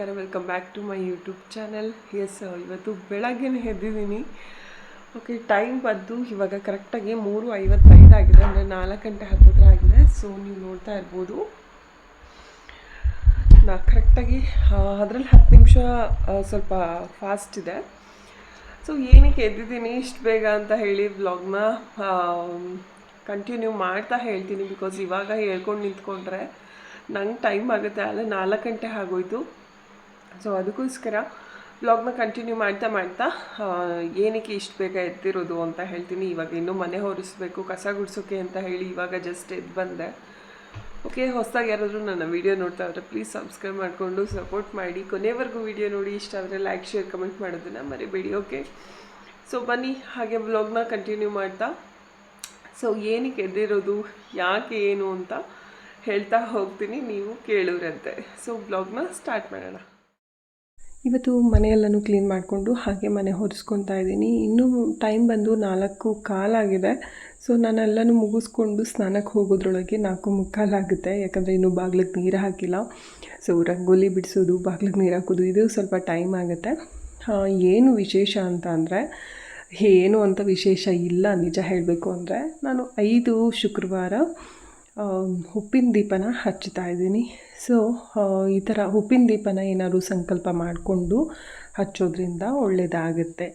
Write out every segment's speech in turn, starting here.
ನಮಸ್ಕಾರ welcome back to my YouTube channel S ಇವತ್ತು ಬೆಳಗ್ಗೆ ಎದ್ದಿದ್ದೀನಿ. ಓಕೆ ಟೈಮ್ ಬಂದು ಇವಾಗ ಕರೆಕ್ಟಾಗಿ ಮೂರು ಐವತ್ತೈದು ಆಗಿದೆ, ಅಂದರೆ ನಾಲ್ಕು ಗಂಟೆ ಹತ್ತಿರ ಆಗಿದೆ. ಸೊ ನೀವು ನೋಡ್ತಾ ಇರ್ಬೋದು. ನಾ ಕರೆಕ್ಟಾಗಿ ಅದರಲ್ಲಿ ಹತ್ತು ನಿಮಿಷ ಸ್ವಲ್ಪ ಫಾಸ್ಟ್ ಇದೆ. ಸೊ ಏನಕ್ಕೆ ಎದ್ದಿದ್ದೀನಿ, ಇಷ್ಟು ಬೇಗ ಅಂತ ಹೇಳಿ ವ್ಲಾಗ್ನ ಕಂಟಿನ್ಯೂ ಮಾಡ್ತಾ ಹೇಳ್ತೀನಿ ಬಿಕಾಸ್ ಇವಾಗ ಹೇಳ್ಕೊಂಡು ನಿಂತ್ಕೊಂಡ್ರೆ ನಂಗೆ ಟೈಮ್ ಆಗುತ್ತೆ. ಅಲ್ಲ, ನಾಲ್ಕು ಗಂಟೆ ಆಗೋಯ್ತು. ಸೊ ಅದಕ್ಕೋಸ್ಕರ ಬ್ಲಾಗ್ನ ಕಂಟಿನ್ಯೂ ಮಾಡ್ತಾ ಮಾಡ್ತಾ ಏನಕ್ಕೆ ಇಷ್ಟು ಬೇಗ ಎದ್ದಿರೋದು ಅಂತ ಹೇಳ್ತೀನಿ. ಇವಾಗ ಇನ್ನೂ ಮನೆ ಹೊರಿಸ್ಬೇಕು, ಕಸ ಗುಡಿಸೋಕೆ ಅಂತ ಹೇಳಿ ಇವಾಗ ಜಸ್ಟ್ ಎದ್ದು ಬಂದೆ. ಓಕೆ ಹೊಸದಾಗಿ ಯಾರಾದರೂ ನನ್ನ ವೀಡಿಯೋ ನೋಡ್ತಾ ಇದ್ರೆ ಪ್ಲೀಸ್ ಸಬ್ಸ್ಕ್ರೈಬ್ ಮಾಡಿಕೊಂಡು ಸಪೋರ್ಟ್ ಮಾಡಿ. ಕೊನೆವರೆಗೂ ವೀಡಿಯೋ ನೋಡಿ, ಇಷ್ಟ ಆದರೆ ಲೈಕ್ ಶೇರ್ ಕಮೆಂಟ್ ಮಾಡೋದನ್ನು ಮರಿಬೇಡಿ ಓಕೆ ಸೊ ಬನ್ನಿ, ಹಾಗೆ ಬ್ಲಾಗ್ನ ಕಂಟಿನ್ಯೂ ಮಾಡ್ತಾ. ಸೊ ಏನಕ್ಕೆ ಎದ್ದಿರೋದು, ಯಾಕೆ ಏನು ಅಂತ ಹೇಳ್ತಾ ಹೋಗ್ತೀನಿ ನೀವು ಕೇಳೋರಂತೆ. ಸೊ ಬ್ಲಾಗ್ನ ಸ್ಟಾರ್ಟ್ ಮಾಡೋಣ. ಇವತ್ತು ಮನೆಯೆಲ್ಲನೂ ಕ್ಲೀನ್ ಮಾಡಿಕೊಂಡು ಹಾಗೆ ಮನೆ ಹೊರಿಸ್ಕೊತಾ ಇದ್ದೀನಿ. ಇನ್ನೂ ಟೈಮ್ ಬಂದು ನಾಲ್ಕು ಕಾಲಾಗಿದೆ ಸೊ ನಾನೆಲ್ಲನೂ ಮುಗಿಸ್ಕೊಂಡು ಸ್ನಾನಕ್ಕೆ ಹೋಗೋದ್ರೊಳಗೆ ನಾಲ್ಕು ಮುಕ್ಕಾಲಾಗುತ್ತೆ ಯಾಕಂದರೆ ಇನ್ನೂ ಬಾಗ್ಲಿಗೆ ನೀರು ಹಾಕಿಲ್ಲ. ಸೊ ರಂಗೋಲಿ ಬಿಡಿಸೋದು, ಬಾಗ್ಲಿಗೆ ನೀರು ಹಾಕೋದು, ಇದು ಸ್ವಲ್ಪ ಟೈಮ್ ಆಗುತ್ತೆ. ಏನು ವಿಶೇಷ ಅಂತ ಅಂದರೆ, ಏನು ಅಂತ ವಿಶೇಷ ಇಲ್ಲ, ನಿಜ ಹೇಳಬೇಕು ಅಂದರೆ, ನಾನು ಐದು ಶುಕ್ರವಾರ ಉಪ್ಪಿನ ದೀಪನ ಹಚ್ಚುತ್ತಾ ಇದ್ದೀನಿ. ಸೊ ಈ ಥರ ಉಪ್ಪಿನ ದೀಪನ ಏನಾದರೂ ಸಂಕಲ್ಪ ಮಾಡಿಕೊಂಡು ಹಚ್ಚೋದ್ರಿಂದ ಒಳ್ಳೆಯದಾಗುತ್ತೆ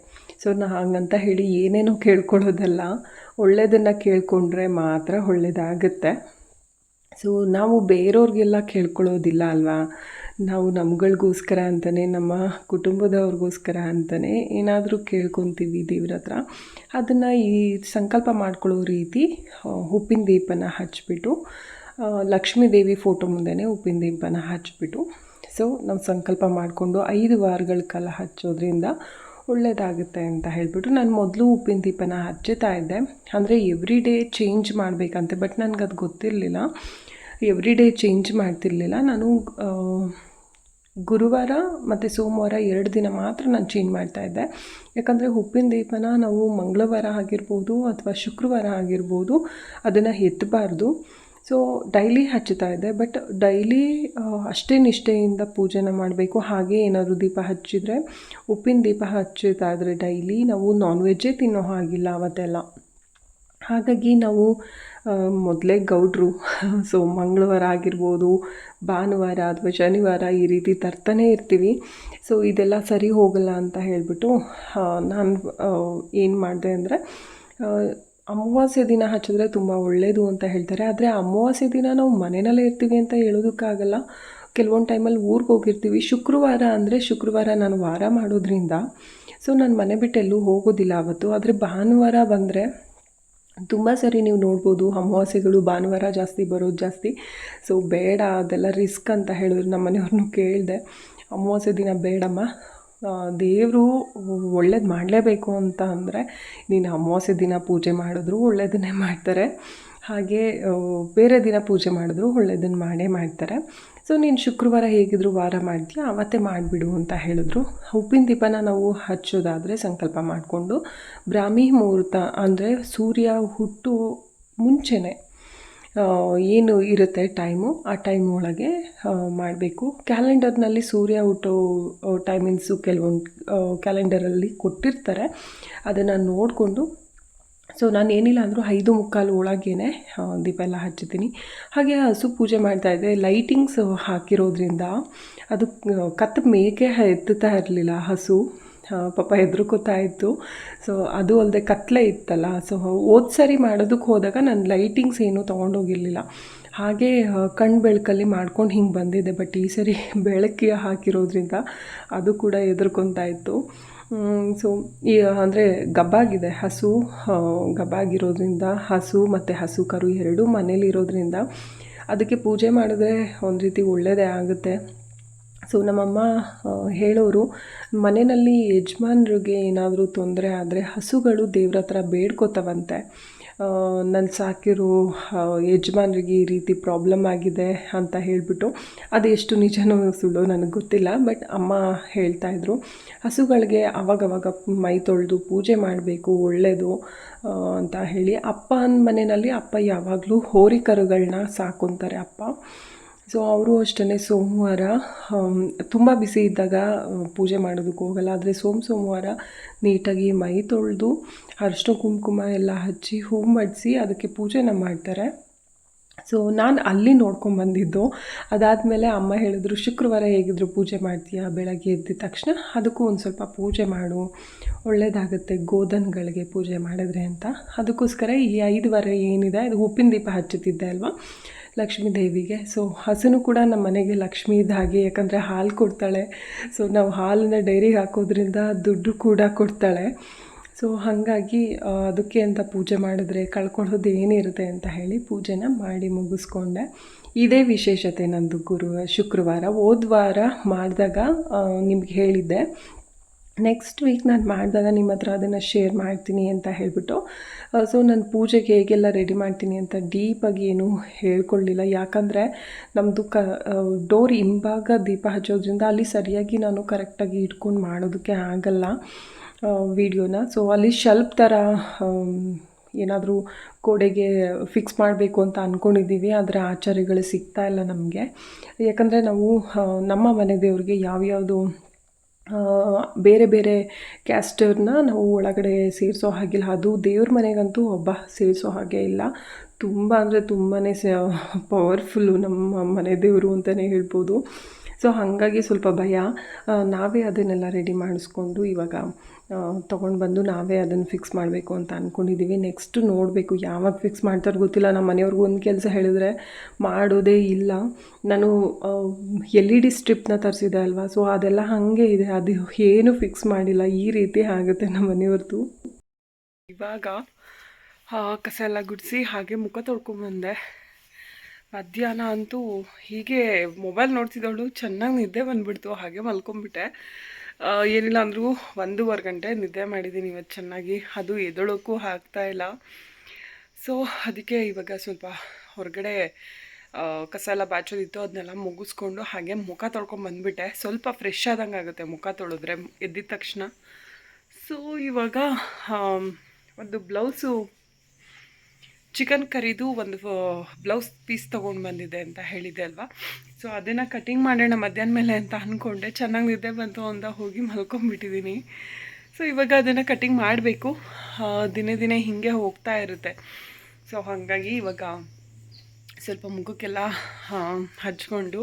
ಸೊ ನಾ ಹಾಗಂತ ಹೇಳಿ ಏನೇನೋ ಕೇಳ್ಕೊಳ್ಳೋದಲ್ಲ. ಒಳ್ಳೆಯದನ್ನು ಕೇಳ್ಕೊಂಡ್ರೆ ಮಾತ್ರ ಒಳ್ಳೆಯದಾಗುತ್ತೆ ಸೊ ನಾವು ಬೇರೆಯವ್ರಿಗೆಲ್ಲ ಕೇಳ್ಕೊಳ್ಳೋದಿಲ್ಲ ಅಲ್ವಾ? ನಾವು ನಮ್ಗಳಿಗೋಸ್ಕರ ಅಂತಲೇ ನಮ್ಮ ಕುಟುಂಬದವ್ರಿಗೋಸ್ಕರ ಅಂತಲೇ ಏನಾದರೂ ಕೇಳ್ಕೊತೀವಿ ದೇವ್ರ ಹತ್ರ. ಅದನ್ನು ಈ ಸಂಕಲ್ಪ ಮಾಡ್ಕೊಳ್ಳೋ ರೀತಿ ಉಪ್ಪಿನ ದೀಪನ ಹಚ್ಚಿಬಿಟ್ಟು ಲಕ್ಷ್ಮೀ ದೇವಿ ಫೋಟೋ ಮುಂದೆನೇ ಉಪ್ಪಿನ ದೀಪನ ಹಚ್ಚಿಬಿಟ್ಟು ಸೊ ನಾವು ಸಂಕಲ್ಪ ಮಾಡಿಕೊಂಡು ಐದು ವಾರಗಳ ಕಾಲ ಹಚ್ಚೋದ್ರಿಂದ ಒಳ್ಳೆಯದಾಗುತ್ತೆ ಅಂತ ಹೇಳಿಬಿಟ್ಟು ನಾನು ಮೊದಲು ಉಪ್ಪಿನ ದೀಪನ ಹಚ್ಚುತ್ತಾ ಇದ್ದೆ. ಅಂದರೆ ಎವ್ರಿ ಡೇ ಚೇಂಜ್ ಮಾಡಬೇಕಂತೆ, ಬಟ್ ನನಗದು ಗೊತ್ತಿರಲಿಲ್ಲ. ಎವ್ರಿ ಡೇ ಚೇಂಜ್ ಮಾಡ್ತಿರ್ಲಿಲ್ಲ. ನಾನು ಗುರುವಾರ ಮತ್ತು ಸೋಮವಾರ ಎರಡು ದಿನ ಮಾತ್ರ ನಾನು ಚೇಂಜ್ ಮಾಡ್ತಾಯಿದ್ದೆ ಯಾಕಂದರೆ ಉಪ್ಪಿನ ದೀಪನ ನಾವು ಮಂಗಳವಾರ ಆಗಿರ್ಬೋದು ಅಥವಾ ಶುಕ್ರವಾರ ಆಗಿರ್ಬೋದು ಅದನ್ನು ಎತ್ತಬಾರ್ದು ಸೊ ಡೈಲಿ ಹಚ್ಚುತ್ತಾ ಇದ್ದೆ. ಬಟ್ ಡೈಲಿ ಅಷ್ಟೇ ನಿಷ್ಠೆಯಿಂದ ಪೂಜೆನ ಮಾಡಬೇಕು. ಹಾಗೆ ಏನಾದರೂ ದೀಪ ಹಚ್ಚಿದರೆ, ಉಪ್ಪಿನ ದೀಪ ಹಚ್ಚುತ್ತಾ ಇದ್ದರೆ ಡೈಲಿ ನಾವು ನಾನ್ ವೆಜ್ಜೇ ತಿನ್ನೋ ಹಾಗಿಲ್ಲ ಅವತ್ತೆಲ್ಲ. ಹಾಗಾಗಿ ನಾವು ಮೊದಲೇ ಗೌಡ್ರು, ಸೊ ಮಂಗಳವಾರ ಆಗಿರ್ಬೋದು, ಭಾನುವಾರ ಅಥವಾ ಶನಿವಾರ ಈ ರೀತಿ ತರ್ತಾನೆ ಇರ್ತೀವಿ. ಸೊ ಇದೆಲ್ಲ ಸರಿ ಹೋಗಲ್ಲ ಅಂತ ಹೇಳಿಬಿಟ್ಟು ನಾನು ಏನು ಮಾಡಿದೆ ಅಂದರೆ ಅಮಾವಾಸ್ಯ ದಿನ ಹಚ್ಚಿದ್ರೆ ತುಂಬ ಒಳ್ಳೆಯದು ಅಂತ ಹೇಳ್ತಾರೆ. ಆದರೆ ಅಮಾವಾಸ್ಯೆ ದಿನ ನಾವು ಮನೆಯಲ್ಲೇ ಇರ್ತೀವಿ ಅಂತ ಹೇಳೋದಕ್ಕಾಗಲ್ಲ. ಕೆಲವೊಂದು ಟೈಮಲ್ಲಿ ಊರಿಗೆ ಹೋಗಿರ್ತೀವಿ. ಶುಕ್ರವಾರ ಅಂದರೆ ಶುಕ್ರವಾರ ನಾನು ವಾರ ಮಾಡೋದ್ರಿಂದ, ಸೊ ನಾನು ಮನೆ ಬಿಟ್ಟು ಎಲ್ಲೂ ಹೋಗೋದಿಲ್ಲ ಅವತ್ತು. ಆದರೆ ಭಾನುವಾರ ಬಂದರೆ ತುಂಬ ಸರಿ ನೀವು ನೋಡ್ಬೋದು, ಅಮಾವಾಸ್ಯೆಗಳು ಭಾನುವಾರ ಜಾಸ್ತಿ ಬರೋದು ಜಾಸ್ತಿ. ಸೊ ಬೇಡ, ಅದೆಲ್ಲ ರಿಸ್ಕ್ ಅಂತ ಹೇಳಿದ್ರು ನಮ್ಮ ಮನೆಯವ್ರನ್ನೂ ಕೇಳಿದೆ. ಅಮಾವಾಸ್ಯೆ ದಿನ ಬೇಡಮ್ಮ. ದೇವರು ಒಳ್ಳೇದು ಮಾಡಲೇಬೇಕು ಅಂತ ಅಂದರೆ ನೀನು ಅಮಾವಾಸ್ಯೆ ದಿನ ಪೂಜೆ ಮಾಡಿದ್ರು ಒಳ್ಳೇದನ್ನೇ ಮಾಡ್ತಾರೆ. ಹಾಗೆ ಬೇರೆ ದಿನ ಪೂಜೆ ಮಾಡಿದ್ರು ಒಳ್ಳೆಯದನ್ನು ಮಾಡೇ ಮಾಡ್ತಾರೆ. ಸೊ ನೀನು ಶುಕ್ರವಾರ ಹೇಗಿದ್ರು ವಾರ ಮಾಡ್ತೀಯ? ಅವತ್ತೇ ಮಾಡಿಬಿಡು ಅಂತ ಹೇಳಿದ್ರು. ಉಪ್ಪಿನ ದೀಪನ ನಾವು ಹಚ್ಚೋದಾದರೆ ಸಂಕಲ್ಪ ಮಾಡಿಕೊಂಡು, ಬ್ರಾಹ್ಮಿ ಮುಹೂರ್ತ ಅಂದರೆ ಸೂರ್ಯ ಹುಟ್ಟು ಮುಂಚೆನೇ ಏನು ಇರುತ್ತೆ ಟೈಮು, ಆ ಟೈಮ್ ಒಳಗೆ ಮಾಡಬೇಕು. ಕ್ಯಾಲೆಂಡರ್ನಲ್ಲಿ ಸೂರ್ಯ ಹುಟ್ಟೋ ಟೈಮಿಂಗ್ಸು ಕೆಲವೊಂದು ಕ್ಯಾಲೆಂಡರಲ್ಲಿ ಕೊಟ್ಟಿರ್ತಾರೆ. ಅದನ್ನು ನೋಡಿಕೊಂಡು ಸೊ ನಾನು ಏನಿಲ್ಲ ಅಂದರೂ ಐದು ಮುಕ್ಕಾಲು ಒಳಗೇನೆ ದೀಪ ಎಲ್ಲ ಹಚ್ಚುತ್ತೀನಿ. ಹಾಗೆ ಹಸು ಪೂಜೆ ಮಾಡ್ತಾ ಇದ್ದೆ. ಲೈಟಿಂಗ್ಸ್ ಹಾಕಿರೋದ್ರಿಂದ ಅದು ಕತ್ತ ಮೇಕೆ ಎತ್ತುತ್ತಾ ಇರಲಿಲ್ಲ ಹಸು. ಪಾಪ ಹೆದರ್ಕೋತಾ ಇತ್ತು. ಸೊ ಅದು ಅಲ್ಲದೆ ಕತ್ಲೆ ಇತ್ತಲ್ಲ. ಸೊ ಹೋದ ಸರಿ ಮಾಡೋದಕ್ಕೆ ಹೋದಾಗ ನಾನು ಲೈಟಿಂಗ್ಸ್ ಏನೂ ತೊಗೊಂಡೋಗಿರಲಿಲ್ಲ. ಹಾಗೆ ಕಣ್ಣು ಬೆಳಕಲ್ಲಿ ಮಾಡ್ಕೊಂಡು ಹಿಂಗೆ ಬಂದಿದ್ದೆ ಬಟ್ ಈ ಸರಿ ಬೆಳಕಿಗೆ ಹಾಕಿರೋದ್ರಿಂದ ಅದು ಕೂಡ ಹೆದರ್ಕೊತಾ ಇತ್ತು. ಸೊ ಈ ಅಂದರೆ ಗಬ್ಬಾಗಿದೆ. ಹಸು ಗಬ್ಬಾಗಿರೋದ್ರಿಂದ ಹಸು ಮತ್ತು ಹಸು ಕರು ಎರಡೂ ಮನೇಲಿರೋದ್ರಿಂದ ಅದಕ್ಕೆ ಪೂಜೆ ಮಾಡಿದ್ರೆ ಒಂದು ರೀತಿ ಒಳ್ಳೆಯದೇ ಆಗುತ್ತೆ. ಸೊ, ನಮ್ಮಮ್ಮ ಹೇಳೋರು ಮನೆಯಲ್ಲಿ ಯಜಮಾನ್ರಿಗೆ ಏನಾದರೂ ತೊಂದರೆ ಆದರೆ ಹಸುಗಳು ದೇವ್ರ ಹತ್ರ ಬೇಡ್ಕೋತವಂತೆ. ನಾನು ಸಾಕಿರೋ ಯಜಮಾನರಿಗೆ ಈ ರೀತಿ ಪ್ರಾಬ್ಲಮ್ ಆಗಿದೆ ಅಂತ ಹೇಳಿಬಿಟ್ಟು ಅದು ಎಷ್ಟು ನಿಜನೋ ಸುಳ್ಳು ನನಗೆ ಗೊತ್ತಿಲ್ಲ ಬಟ್ ಅಮ್ಮ ಹೇಳ್ತಾಯಿದ್ರು ಹಸುಗಳಿಗೆ ಅವಾಗವಾಗ ಮೈ ತೊಳೆದು ಪೂಜೆ ಮಾಡಬೇಕು ಒಳ್ಳೆಯದು ಅಂತ ಹೇಳಿ ಅಪ್ಪನ ಮನೆಯಲ್ಲಿ ಅಪ್ಪ ಯಾವಾಗಲೂ ಹೋರಿಕರುಗಳನ್ನ ಸಾಕೊಂತಾರೆ ಅಪ್ಪ. ಸೊ ಅವರು ಅಷ್ಟೇ ಸೋಮವಾರ ತುಂಬ ಬಿಸಿ ಇದ್ದಾಗ ಪೂಜೆ ಮಾಡೋದಕ್ಕೆ ಹೋಗಲ್ಲ. ಆದರೆ ಸೋಮ ಸೋಮವಾರ ನೀಟಾಗಿ ಮೈ ತೊಳೆದು, ಅರಿಶಿನ ಕುಂಕುಮ ಎಲ್ಲ ಹಚ್ಚಿ ಹೂ ಮಡಿಸಿ ಅದಕ್ಕೆ ಪೂಜೆನ ಮಾಡ್ತಾರೆ. ಸೊ ನಾನು ಅಲ್ಲಿ ನೋಡ್ಕೊಂಬಂದಿದ್ದು ಅದಾದಮೇಲೆ ಅಮ್ಮ ಹೇಳಿದ್ರು, ಶುಕ್ರವಾರ ಹೇಗಿದ್ರು ಪೂಜೆ ಮಾಡ್ತೀಯಾ? ಬೆಳಗ್ಗೆ ಎದ್ದ ತಕ್ಷಣ, ಅದಕ್ಕೂ ಒಂದು ಸ್ವಲ್ಪ ಪೂಜೆ ಮಾಡು. ಒಳ್ಳೆಯದಾಗುತ್ತೆ ಗೋಧನ್ಗಳಿಗೆ ಪೂಜೆ ಮಾಡಿದ್ರೆ ಅಂತ. ಅದಕ್ಕೋಸ್ಕರ ಈ ಐದು ವಾರ ಏನಿದೆ ಅದು ಉಪ್ಪಿನ ದೀಪ ಹಚ್ಚುತ್ತಿದ್ದೆ ಅಲ್ವಾ? ಲಕ್ಷ್ಮೀ ದೇವಿಗೆ. ಸೊ ಹಸುನು ಕೂಡ ನಮ್ಮ ಮನೆಗೆ ಲಕ್ಷ್ಮೀ ಹಾಗೆ, ಯಾಕಂದರೆ ಹಾಲು ಕೊಡ್ತಾಳೆ. ಸೊ ನಾವು ಹಾಲನ್ನ ಡೈರಿಗೆ ಹಾಕೋದ್ರಿಂದ ದುಡ್ಡು ಕೂಡ ಕೊಡ್ತಾಳೆ. ಸೊ ಹಾಗಾಗಿ ಅದಕ್ಕೆ ಅಂತ ಪೂಜೆ ಮಾಡಿದ್ರೆ ಕಳ್ಕೊಳ್ಳೋದು ಏನಿರುತ್ತೆ ಅಂತ ಹೇಳಿ ಪೂಜೆನ ಮಾಡಿ ಮುಗಿಸ್ಕೊಂಡೆ. ಇದೇ ವಿಶೇಷತೆ ನಂದು ಗುರು, ಶುಕ್ರವಾರ. ಹೋದ್ವಾರ ಮಾಡಿದಾಗ ನಿಮ್ಗೆ ಹೇಳಿದ್ದೆ. ನೆಕ್ಸ್ಟ್ ವೀಕ್ ನಾನು ಮಾಡಿದಾಗ ನಿಮ್ಮ ಹತ್ರ ಅದನ್ನು ಶೇರ್ ಮಾಡ್ತೀನಿ ಅಂತ ಹೇಳಿಬಿಟ್ಟು. ಸೊ ನಾನು ಪೂಜೆಗೆ ಹೇಗೆಲ್ಲ ರೆಡಿ ಮಾಡ್ತೀನಿ ಅಂತ ಡೀಪಾಗಿ ಏನು ಹೇಳ್ಕೊಳ್ಳಿಲ್ಲ ಯಾಕಂದರೆ ನಮ್ಮದು ಕ ಡೋರ್ ಹಿಂಭಾಗ ದೀಪ ಹಚ್ಚೋದ್ರಿಂದ ಅಲ್ಲಿ ಸರಿಯಾಗಿ ನಾನು ಕರೆಕ್ಟಾಗಿ ಇಟ್ಕೊಂಡು ಮಾಡೋದಕ್ಕೆ ಆಗಲ್ಲ ವೀಡಿಯೋನ ಸೊ ಅಲ್ಲಿ ಶಲ್ಪ್ ಥರ ಏನಾದರೂ ಕೋಡೆಗೆ ಫಿಕ್ಸ್ ಮಾಡಬೇಕು ಅಂತ ಅಂದ್ಕೊಂಡಿದ್ದೀವಿ ಆದರೆ ಆಚಾರ್ಯಗಳು ಸಿಗ್ತಾ ಇಲ್ಲ ನಮಗೆ. ಯಾಕಂದರೆ ನಾವು ನಮ್ಮ ಮನೆ ದೇವರಿಗೆ ಯಾವ್ಯಾವುದು ಬೇರೆ ಬೇರೆ ಕ್ಯಾಸ್ಟರ್ನ ನಾವು ಒಳಗಡೆ ಸೇರಿಸೋ ಹಾಗಿಲ್ಲ. ಅದು ದೇವ್ರ ಮನೆಗಂತೂ ಒಬ್ಬ ಸೇರಿಸೋ ಹಾಗೆ ಇಲ್ಲ. ತುಂಬ ಅಂದರೆ ತುಂಬಾ ಸ, ಪವರ್ಫುಲ್ಲು ನಮ್ಮ ಮನೆ ದೇವರು ಅಂತಲೇ ಹೇಳ್ಬೋದು. ಸೊ ಹಾಗಾಗಿ ಸ್ವಲ್ಪ ಭಯ. ನಾವೇ ಅದನ್ನೆಲ್ಲ ರೆಡಿ ಮಾಡಿಸ್ಕೊಂಡು ಇವಾಗ ತೊಗೊಂಡು ಬಂದು ನಾವೇ ಅದನ್ನು ಫಿಕ್ಸ್ ಮಾಡಬೇಕು ಅಂತ ಅಂದ್ಕೊಂಡಿದ್ದೀವಿ ನೆಕ್ಸ್ಟ್ ನೋಡಬೇಕು ಯಾವಾಗ ಫಿಕ್ಸ್ ಮಾಡ್ತಾರೋ ಗೊತ್ತಿಲ್ಲ. ನಮ್ಮ ಮನೆಯವ್ರಿಗೂ ಒಂದು ಕೆಲಸ ಹೇಳಿದ್ರೆ ಮಾಡೋದೇ ಇಲ್ಲ. ನಾನು ಎಲ್ ಇ ಡಿ ಸ್ಟ್ರಿಪ್ನ ತರಿಸಿದೆ ಅಲ್ವಾ? ಸೊ ಅದೆಲ್ಲ ಹಾಗೆ ಇದೆ. ಅದು ಏನು ಫಿಕ್ಸ್ ಮಾಡಿಲ್ಲ. ಈ ರೀತಿ ಆಗುತ್ತೆ ನಮ್ಮ ಮನೆಯವ್ರದ್ದು ಇವಾಗ ಕಸ ಎಲ್ಲ ಗುಡಿಸಿ ಹಾಗೆ ಮುಖ ತೊಳ್ಕೊಂಬಂದೆ ಮಧ್ಯಾಹ್ನ ಅಂತೂ ಹೀಗೆ ಮೊಬೈಲ್ ನೋಡ್ತಿದ್ದವಳು, ಚೆನ್ನಾಗಿ ನಿದ್ದೆ ಬಂದ್ಬಿಡ್ತು, ಹಾಗೆ ಮಲ್ಕೊಂಬಿಟ್ಟೆ. ಏನಿಲ್ಲ ಅಂದರೂ ಒಂದೂವರೆ ಗಂಟೆ ನಿದ್ದೆ ಮಾಡಿದ್ದೀನಿ ಇವತ್ತು ಚೆನ್ನಾಗಿ. ಅದು ಎದೊಳಕ್ಕೂ ಆಗ್ತಾ ಇಲ್ಲ. ಸೊ ಅದಕ್ಕೆ ಇವಾಗ ಸ್ವಲ್ಪ ಹೊರಗಡೆ ಕಸ ಎಲ್ಲ ಬಾಚೋದಿತ್ತು, ಅದನ್ನೆಲ್ಲ ಮುಗಿಸ್ಕೊಂಡು ಹಾಗೆ ಮುಖ ತೊಳ್ಕೊಂಡು ಬಂದುಬಿಟ್ಟೆ. ಸ್ವಲ್ಪ ಫ್ರೆಶ್ ಆದಂಗೆ ಆಗುತ್ತೆ ಮುಖ ತೊಳೆದ್ರೆ, ಎದ್ದಿದ ತಕ್ಷಣ. ಸೊ ಇವಾಗ ಒಂದು ಬ್ಲೌಸು ಚಿಕನ್ ಕರಿದು ಒಂದು ಬ್ಲೌಸ್ ಪೀಸ್ ತೊಗೊಂಡು ಬಂದಿದೆ ಅಂತ ಹೇಳಿದೆ ಅಲ್ವಾ? ಸೊ ಅದನ್ನು ಕಟಿಂಗ್ ಮಾಡೋಣ ಮಧ್ಯಾಹ್ನ ಮೇಲೆ ಅಂತ ಅಂದ್ಕೊಂಡೆ ಚೆನ್ನಾಗಿ ನಿದ್ದೆ ಬಂತು ಅಂತ ಹೋಗಿ ಮಲ್ಕೊಂಬಿಟ್ಟಿದ್ದೀನಿ ಸೊ ಇವಾಗ ಅದನ್ನು ಕಟಿಂಗ್ ಮಾಡಬೇಕು. ದಿನೇ ದಿನೇ ಹೀಗೆ ಹೋಗ್ತಾ ಇರುತ್ತೆ. ಸೊ ಹಾಗಾಗಿ ಇವಾಗ ಸ್ವಲ್ಪ ಮುಖಕ್ಕೆಲ್ಲ ಹಚ್ಕೊಂಡು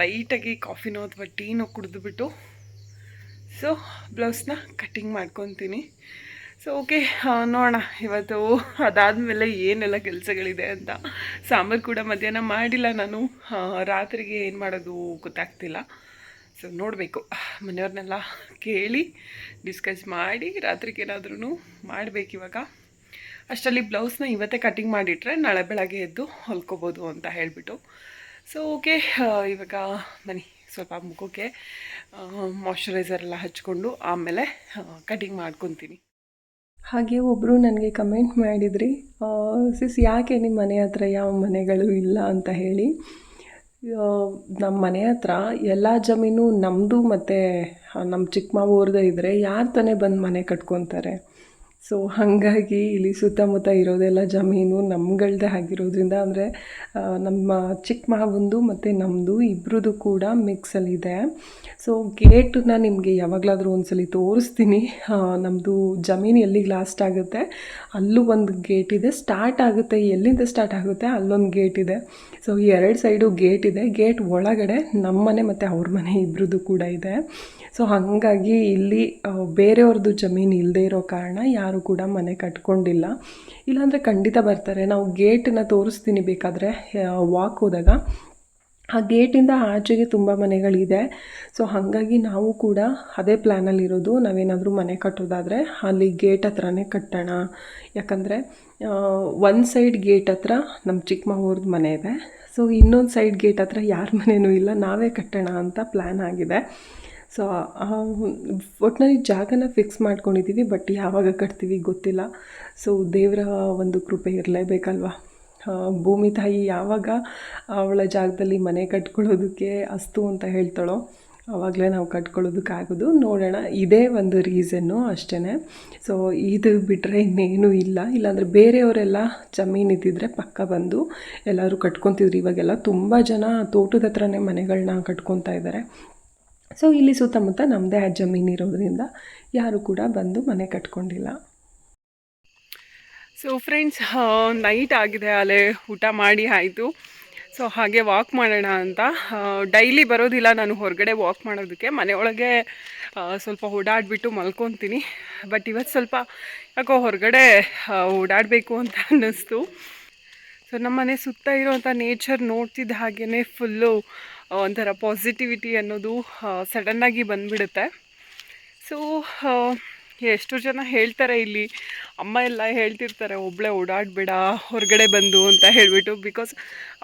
ಲೈಟಾಗಿ ಕಾಫಿನೋ ಅಥವಾ ಟೀನೋ ಕುಡಿದ್ಬಿಟ್ಟು ಸೊ ಬ್ಲೌಸ್ನ ಕಟ್ಟಿಂಗ್ ಮಾಡ್ಕೊತೀನಿ. ಸೊ ಓಕೆ ನೋಡೋಣ. ಇವತ್ತು ಅದಾದಮೇಲೆ ಏನೆಲ್ಲ ಕೆಲಸಗಳಿದೆ ಅಂತ. ಸಾಂಬಾರು ಕೂಡ ಮಧ್ಯಾಹ್ನ ಮಾಡಿಲ್ಲ ನಾನು. ರಾತ್ರಿಗೆ ಏನು ಮಾಡೋದು ಗೊತ್ತಾಗ್ತಿಲ್ಲ. ಸೊ ನೋಡಬೇಕು. ಮನೆಯವ್ರನ್ನೆಲ್ಲ ಕೇಳಿ ಡಿಸ್ಕಸ್ ಮಾಡಿ ರಾತ್ರಿಗೆ ಏನಾದ್ರೂ ಮಾಡಬೇಕು ಇವಾಗ. ಅಷ್ಟರಲ್ಲಿ ಬ್ಲೌಸ್ನ ಇವತ್ತೇ ಕಟಿಂಗ್ ಮಾಡಿಟ್ರೆ ನಾಳೆ ಬೆಳಗ್ಗೆ ಎದ್ದು ಹೊಲ್ಕೋಬೋದು ಅಂತ ಹೇಳಿಬಿಟ್ಟು. ಸೊ ಓಕೆ ಇವಾಗ ಬನ್ನಿ. ಸ್ವಲ್ಪ ಮುಖಕ್ಕೆ ಮಾಯ್ಶ್ಚರೈಸರ್ ಎಲ್ಲ ಹಚ್ಕೊಂಡು ಆಮೇಲೆ ಕಟಿಂಗ್ ಮಾಡ್ಕೊತೀನಿ. ಹಾಗೆ ಒಬ್ಬರು ನನಗೆ ಕಮೆಂಟ್ ಮಾಡಿದ್ರಿ ಸಿಸ್ ಯಾಕೆ ನಿಮ್ಮ ಮನೆ ಹತ್ರ ಯಾವ ಮನೆಗಳು ಇಲ್ಲ ಅಂತ ಹೇಳಿ ನಮ್ಮ ಮನೆ ಹತ್ರ ಎಲ್ಲ ಜಮೀನು ನಮ್ಮದು ಮತ್ತು ನಮ್ಮ ಚಿಕ್ಕ ಮಾವವ್ರದ್ದೇ ಇದ್ದರೆ ಯಾರು ತಾನೇ ಬಂದು ಮನೆ ಕಟ್ಕೊತಾರೆ. ಸೊ ಹಾಗಾಗಿ ಇಲ್ಲಿ ಸುತ್ತಮುತ್ತ ಇರೋದೆಲ್ಲ ಜಮೀನು ನಮ್ಗಳದ್ದೇ ಆಗಿರೋದ್ರಿಂದ ಅಂದರೆ ನಮ್ಮ ಚಿಕ್ಕ ಮಾವಂದು ಮತ್ತು ನಮ್ಮದು ಇಬ್ಬರದು ಕೂಡ ಮಿಕ್ಸಲ್ಲಿದೆ ಸೊ ಗೇಟನ್ನ ನಿಮಗೆ ಯಾವಾಗಲಾದರೂ ಒಂದ್ಸಲಿ ತೋರಿಸ್ತೀನಿ. ನಮ್ಮದು ಜಮೀನು ಎಲ್ಲಿಗೆ ಲಾಸ್ಟ್ ಆಗುತ್ತೆ? ಅಲ್ಲೂ ಒಂದು ಗೇಟ್ ಇದೆ. ಸ್ಟಾರ್ಟ್ ಆಗುತ್ತೆ. ಎಲ್ಲಿಂದ ಸ್ಟಾರ್ಟ್ ಆಗುತ್ತೆ? ಅಲ್ಲೊಂದು ಗೇಟ್ ಇದೆ. ಸೊ ಎರಡು ಸೈಡು ಗೇಟ್ ಇದೆ. ಗೇಟ್ ಒಳಗಡೆ ನಮ್ಮ ಮನೆ ಮತ್ತು ಅವ್ರ ಮನೆ ಇಬ್ಬರದ್ದು ಕೂಡ ಇದೆ. ಸೊ ಹಾಗಾಗಿ ಇಲ್ಲಿ ಬೇರೆಯವ್ರದ್ದು ಜಮೀನು ಇಲ್ಲದೆ ಇರೋ ಕಾರಣ ಯಾರು ಕೂಡ ಮನೆ ಕಟ್ಕೊಂಡಿಲ್ಲ. ಇಲ್ಲಾಂದರೆ ಖಂಡಿತ ಬರ್ತಾರೆ. ನಾವು ಗೇಟನ್ನ ತೋರಿಸ್ತೀನಿ ಬೇಕಾದರೆ ವಾಕ್ ಹೋದಾಗ. ಆ ಗೇಟಿಂದ ಆಚೆಗೆ ತುಂಬ ಮನೆಗಳಿದೆ. ಸೊ ಹಾಗಾಗಿ ನಾವು ಕೂಡ ಅದೇ ಪ್ಲ್ಯಾನಲ್ಲಿರೋದು ನಾವೇನಾದರೂ ಮನೆ ಕಟ್ಟೋದಾದರೆ ಅಲ್ಲಿ ಗೇಟ್ ಹತ್ರನೇ ಕಟ್ಟೋಣ. ಯಾಕಂದರೆ ಒಂದು ಸೈಡ್ ಗೇಟ್ ಹತ್ರ ನಮ್ಮ ಚಿಕ್ಕಮಗಳೂರ್ದು ಮನೆ ಇದೆ. ಸೊ ಇನ್ನೊಂದು ಸೈಡ್ ಗೇಟ್ ಹತ್ರ ಯಾರ ಮನೆಯೂ ಇಲ್ಲ, ನಾವೇ ಕಟ್ಟೋಣ ಅಂತ ಪ್ಲ್ಯಾನ್ ಆಗಿದೆ. ಸೊ ಒಟ್ಟಿನಲ್ಲಿ ಜಾಗನ ಫಿಕ್ಸ್ ಮಾಡ್ಕೊಂಡಿದ್ದೀವಿ ಬಟ್ ಯಾವಾಗ ಕಟ್ತೀವಿ ಗೊತ್ತಿಲ್ಲ. ಸೊ ದೇವರ ಒಂದು ಕೃಪೆ ಇರಲೇಬೇಕಲ್ವಾ? ಭೂಮಿ ತಾಯಿ ಯಾವಾಗ ಅವಳ ಜಾಗದಲ್ಲಿ ಮನೆ ಕಟ್ಕೊಳ್ಳೋದಕ್ಕೆ ಅಸ್ತು ಅಂತ ಹೇಳ್ತಾಳೋ ಆವಾಗಲೇ ನಾವು ಕಟ್ಕೊಳ್ಳೋದಕ್ಕಾಗೋದು. ನೋಡೋಣ, ಇದೇ ಒಂದು ರೀಸನ್ನು ಅಷ್ಟೇ ಸೊ ಇದು ಬಿಟ್ಟರೆ ಇನ್ನೇನು ಇಲ್ಲ. ಇಲ್ಲಾಂದರೆ ಬೇರೆಯವರೆಲ್ಲ ಜಮೀನು ಇದ್ದಿದ್ರೆ ಪಕ್ಕ ಬಂದು ಎಲ್ಲರೂ ಕಟ್ಕೊತಿದ್ರು. ಇವಾಗೆಲ್ಲ ತುಂಬ ಜನ ತೋಟದ ಹತ್ರನೇ ಮನೆಗಳನ್ನ ಕಟ್ಕೊತಾ ಇದ್ದಾರೆ. ಸೊ ಇಲ್ಲಿ ಸುತ್ತಮುತ್ತ ನಮ್ಮದೇ ಆ ಜಮೀನು ಇರೋದ್ರಿಂದ ಯಾರು ಕೂಡ ಬಂದು ಮನೆ ಕಟ್ಕೊಂಡಿಲ್ಲ. ಸೊ ಫ್ರೆಂಡ್ಸ್ ನೈಟ್ ಆಗಿದೆ ಅಲ್ಲೇ ಊಟ ಮಾಡಿ ಆಯಿತು. ಸೊ ಹಾಗೆ ವಾಕ್ ಮಾಡೋಣ ಅಂತ. ಡೈಲಿ ಬರೋದಿಲ್ಲ, ನಾನು ಹೊರಗಡೆ ವಾಕ್ ಮಾಡೋದಕ್ಕೆ. ಮನೆಯೊಳಗೆ ಸ್ವಲ್ಪ ಓಡಾಡಿಬಿಟ್ಟು ಮಲ್ಕೊತೀನಿ. ಬಟ್ ಇವತ್ತು ಸ್ವಲ್ಪ ಯಾಕೋ ಹೊರಗಡೆ ಓಡಾಡಬೇಕು ಅಂತ ಅನ್ನಿಸ್ತು. ಸೊ ನಮ್ಮ ಮನೆ ಸುತ್ತ ಇರೋವಂಥ ನೇಚರ್ ನೋಡ್ತಿದ್ದ ಹಾಗೇ ಫುಲ್ಲು ಒಂಥರ ಪಾಸಿಟಿವಿಟಿ ಅನ್ನೋದು ಸಡನ್ನಾಗಿ ಬಂದ್ಬಿಡುತ್ತೆ. ಸೊ ಎಷ್ಟು ಜನ ಹೇಳ್ತಾರೆ ಇಲ್ಲಿ, ಅಮ್ಮ ಎಲ್ಲ ಹೇಳ್ತಿರ್ತಾರೆ ಒಬ್ಬಳೇ ಓಡಾಡಬೇಡ, ಹೊರಗಡೆ ಬಂದು, ಅಂತ ಹೇಳಿಬಿಟ್ಟು ಬಿಕಾಸ್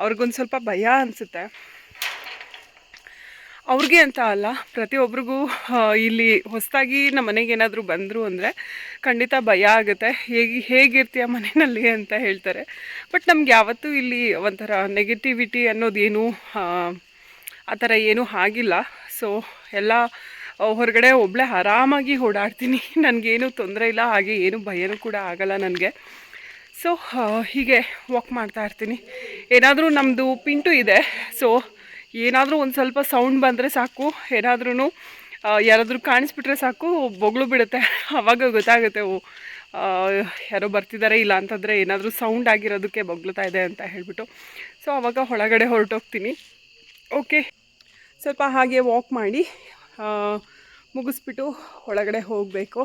ಅವ್ರಿಗೊಂದು ಸ್ವಲ್ಪ ಭಯ ಅನಿಸುತ್ತೆ. ಅವ್ರಿಗೆ ಅಂತ ಅಲ್ಲ ಪ್ರತಿಯೊಬ್ಬರಿಗೂ ಇಲ್ಲಿ ಹೊಸದಾಗಿ ನಮ್ಮ ಮನೆಗೆ ಏನಾದರೂ ಬಂದರು ಅಂದರೆ ಖಂಡಿತ ಭಯ ಆಗುತ್ತೆ. ಹೇಗೆ ಹೇಗಿರ್ತೀಯ ಮನೆಯಲ್ಲಿ ಅಂತ ಹೇಳ್ತಾರೆ. ಬಟ್ ನಮ್ಗೆ ಯಾವತ್ತೂ ಇಲ್ಲಿ ಒಂಥರ ನೆಗೆಟಿವಿಟಿ ಅನ್ನೋದೇನು ಆ, ಥರ ಏನೂ ಆಗಿಲ್ಲ. ಸೊ ಎಲ್ಲ ಹೊರಗಡೆ ಒಬ್ಬಳೇ ಆರಾಮಾಗಿ ಓಡಾಡ್ತೀನಿ. ನನಗೇನು ತೊಂದರೆ ಇಲ್ಲ ಹಾಗೆ ಏನು ಭಯನೂ ಕೂಡ ಆಗಲ್ಲ ನನಗೆ. ಸೊ ಹೀಗೆ ವಾಕ್ ಮಾಡ್ತಾ ಇರ್ತೀನಿ. ಏನಾದರೂ ನಮ್ಮದು ಪಿಂಟು ಇದೆ. ಸೊ ಏನಾದರೂ ಒಂದು ಸ್ವಲ್ಪ ಸೌಂಡ್ ಬಂದರೆ ಸಾಕು. ಏನಾದ್ರೂ ಯಾರಾದರೂ ಕಾಣಿಸ್ಬಿಟ್ರೆ ಸಾಕು, ಬೊಗಳು ಬಿಡುತ್ತೆ. ಆವಾಗ ಗೊತ್ತಾಗುತ್ತೆ, ಓ ಯಾರೋ ಬರ್ತಿದ್ದಾರೆ ಇಲ್ಲ ಅಂತಂದರೆ ಏನಾದರೂ ಸೌಂಡ್ ಆಗಿರೋದಕ್ಕೆ ಬೊಗ್ಳುತ್ತಾ ಇದೆ ಅಂತ ಹೇಳಿಬಿಟ್ಟು. ಸೊ ಆವಾಗ ಒಳಗಡೆ ಹೊರಟೋಗ್ತೀನಿ. ಓಕೆ ಸ್ವಲ್ಪ ಹಾಗೆ ವಾಕ್ ಮಾಡಿ ಮುಗಿಸ್ಬಿಟ್ಟು ಒಳಗಡೆ ಹೋಗಬೇಕು.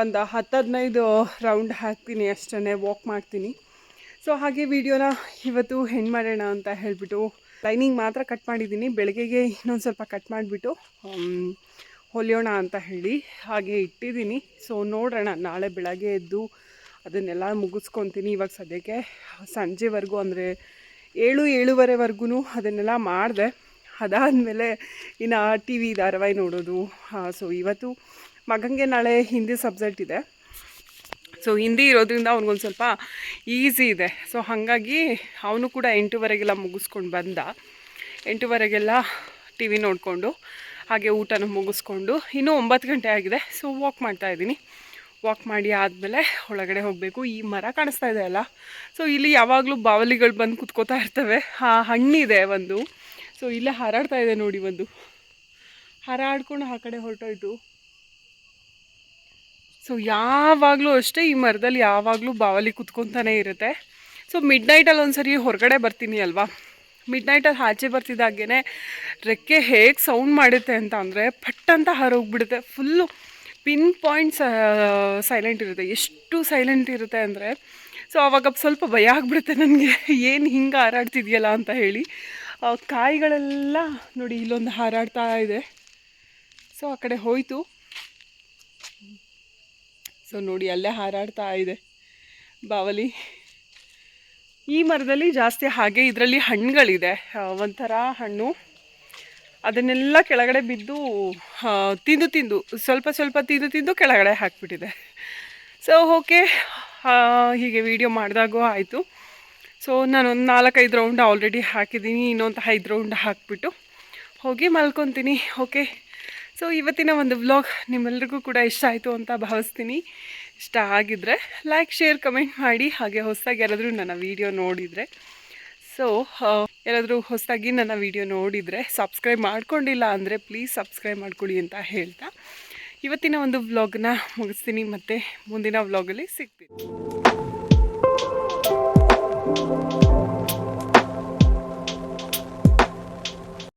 ಒಂದು ಹತ್ತು ಹದಿನೈದು ರೌಂಡ್ ಹಾಕ್ತೀನಿ ಅಷ್ಟೇ ವಾಕ್ ಮಾಡ್ತೀನಿ. ಸೊ ಹಾಗೆ ವಿಡಿಯೋನ ಇವತ್ತು ಹೆಣ್ಣು ಮಾಡೋಣ ಅಂತ ಹೇಳಿಬಿಟ್ಟು ಲೈನಿಂಗ್ ಮಾತ್ರ ಕಟ್ ಮಾಡಿದ್ದೀನಿ. ಬೆಳಗ್ಗೆಗೆ ಇನ್ನೊಂದು ಸ್ವಲ್ಪ ಕಟ್ ಮಾಡಿಬಿಟ್ಟು ಹೊಲಿಯೋಣ ಅಂತ ಹೇಳಿ ಹಾಗೆ ಇಟ್ಟಿದ್ದೀನಿ. ಸೊ ನೋಡೋಣ. ನಾಳೆ ಬೆಳಗ್ಗೆ ಎದ್ದು ಅದನ್ನೆಲ್ಲ ಮುಗಿಸ್ಕೊತೀನಿ. ಇವಾಗ ಸದ್ಯಕ್ಕೆ ಸಂಜೆವರೆಗೂ ಅಂದರೆ ಏಳು, ಏಳುವರೆವರೆಗೂ ಅದನ್ನೆಲ್ಲ ಮಾಡಿದೆ. ಅದಾದಮೇಲೆ ಇನ್ನು ಟಿ ವಿ ಧಾರಾವಾಹಿ ನೋಡೋದು. ಸೊ ಇವತ್ತು ಮಗನಿಗೆ ನಾಳೆ ಹಿಂದಿ ಸಬ್ಜೆಕ್ಟ್ ಇದೆ. ಸೊ ಹಿಂದಿ ಇರೋದ್ರಿಂದ ಅವ್ನಿಗೊಂದು ಸ್ವಲ್ಪ ಈಸಿ ಇದೆ. ಸೊ ಹಾಗಾಗಿ ಅವನು ಕೂಡ ಎಂಟೂವರೆಗೆಲ್ಲ ಮುಗಿಸ್ಕೊಂಡು ಬಂದ. ಎಂಟೂವರೆಗೆಲ್ಲ ಟಿ ವಿ ನೋಡಿಕೊಂಡು, ಹಾಗೆ ಊಟನ ಮುಗಿಸ್ಕೊಂಡು, ಇನ್ನೂ ಒಂಬತ್ತು ಗಂಟೆ ಆಗಿದೆ. ಸೊ ವಾಕ್ ಮಾಡ್ತಾ ಇದ್ದೀನಿ. ವಾಕ್ ಮಾಡಿ ಆದಮೇಲೆ ಒಳಗಡೆ ಹೋಗಬೇಕು. ಈ ಮರ ಕಾಣಿಸ್ತಾ ಇದೆ ಅಲ್ಲ? ಸೊ ಇಲ್ಲಿ ಯಾವಾಗಲೂ ಬಾವಲಿಗಳು ಬಂದು ಕುತ್ಕೋತಾ ಇರ್ತವೆ. ಆ ಹಣ್ಣಿದೆ ಒಂದು. ಸೊ ಇಲ್ಲೇ ಹಾರಾಡ್ತಾ ಇದೆ ನೋಡಿ ಒಂದು. ಹಾರಾಡ್ಕೊಂಡು ಆ ಕಡೆ ಹೊರಟೋಯ್ತು. ಸೊ ಯಾವಾಗಲೂ ಅಷ್ಟೇ ಈ ಮರದಲ್ಲಿ ಯಾವಾಗಲೂ ಬಾವಲಿ ಕುತ್ಕೊತಾನೆ ಇರುತ್ತೆ. ಸೊ ಮಿಡ್ ನೈಟಲ್ಲಿ ಒಂದ್ಸರಿ ಹೊರಗಡೆ ಬರ್ತೀನಿ ಅಲ್ವಾ? ಮಿಡ್ ನೈಟಲ್ಲಿ ಆಚೆ ಬರ್ತಿದ್ದಾಗೇ ರೆಕ್ಕೆ ಹೇಗೆ ಸೌಂಡ್ ಮಾಡುತ್ತೆ ಅಂತ ಅಂದರೆ ಪಟ್ ಅಂತ ಹರೋಗ್ಬಿಡುತ್ತೆ ಫುಲ್ಲು ಪಿನ್ ಪಾಯಿಂಟ್ಸ್ ಸೈಲೆಂಟ್ ಇರುತ್ತೆ. ಎಷ್ಟು ಸೈಲೆಂಟ್ ಇರುತ್ತೆ ಅಂದರೆ ಸೊ ಅವಾಗ ಸ್ವಲ್ಪ ಭಯ ಆಗಿಬಿಡುತ್ತೆ ನನಗೆ. ಏನು ಹಿಂಗೆ ಹಾರಾಡ್ತಿದೆಯಲ್ಲ ಅಂತ ಹೇಳಿ. ಕಾಯಿಗಳೆಲ್ಲ ನೋಡಿ ಇಲ್ಲೊಂದು ಹಾರಾಡ್ತಾ ಇದೆ. ಸೊ ಆ ಕಡೆ ಹೋಯಿತು. ಸೊ ನೋಡಿ, ಅಲ್ಲೇ ಹಾರಾಡ್ತಾ ಇದೆ ಬಾವಲಿ. ಈ ಮರದಲ್ಲಿ ಜಾಸ್ತಿ ಹಾಗೆ ಇದರಲ್ಲಿ ಹಣ್ಣುಗಳಿದೆ. ಒಂಥರ ಹಣ್ಣು. ಅದನ್ನೆಲ್ಲ ಕೆಳಗಡೆ ಬಿದ್ದು ತಿಂದು ತಿಂದು, ಸ್ವಲ್ಪ ಸ್ವಲ್ಪ ತಿಂದು ತಿಂದು ಕೆಳಗಡೆ ಹಾಕಿಬಿಟ್ಟಿದೆ. ಸೊ ಓಕೆ ಹೀಗೆ ವಿಡಿಯೋ ಮಾಡಿದಾಗೂ ಆಯಿತು. ಸೊ ನಾನೊಂದು ನಾಲ್ಕೈದು ರೌಂಡ್ ಆಲ್ರೆಡಿ ಹಾಕಿದ್ದೀನಿ, ಇನ್ನೊಂದು ಐದು ರೌಂಡ್ ಹಾಕಿಬಿಟ್ಟು. ಹೋಗಿ ಮಲ್ಕೊತೀನಿ ಓಕೆ ಸೊ ಇವತ್ತಿನ ಒಂದು ವ್ಲಾಗ್ ನಿಮ್ಮೆಲ್ರಿಗೂ ಕೂಡ ಇಷ್ಟ ಆಯಿತು ಅಂತ ಭಾವಿಸ್ತೀನಿ. ಇಷ್ಟ ಆಗಿದ್ರೆ ಲೈಕ್ ಶೇರ್ ಕಮೆಂಟ್ ಮಾಡಿ. ಹಾಗೆ ಹೊಸದಾಗಿ ಯಾರಾದರೂ ನನ್ನ ವೀಡಿಯೋ ನೋಡಿದರೆ. ಸೊ ಯಾರಾದರೂ ಹೊಸದಾಗಿ ನನ್ನ ವೀಡಿಯೋ ನೋಡಿದರೆ ಸಬ್ಸ್ಕ್ರೈಬ್ ಮಾಡ್ಕೊಂಡಿಲ್ಲ ಅಂದರೆ ಪ್ಲೀಸ್ ಸಬ್ಸ್ಕ್ರೈಬ್ ಮಾಡ್ಕೊಳ್ಳಿ ಅಂತ ಹೇಳ್ತಾ. ಇವತ್ತಿನ ಒಂದು ವ್ಲಾಗ್ನ ಮುಗಿಸ್ತೀನಿ. ಮತ್ತು ಮುಂದಿನ ವ್ಲಾಗಲ್ಲಿ ಸಿಗ್ತೀನಿ.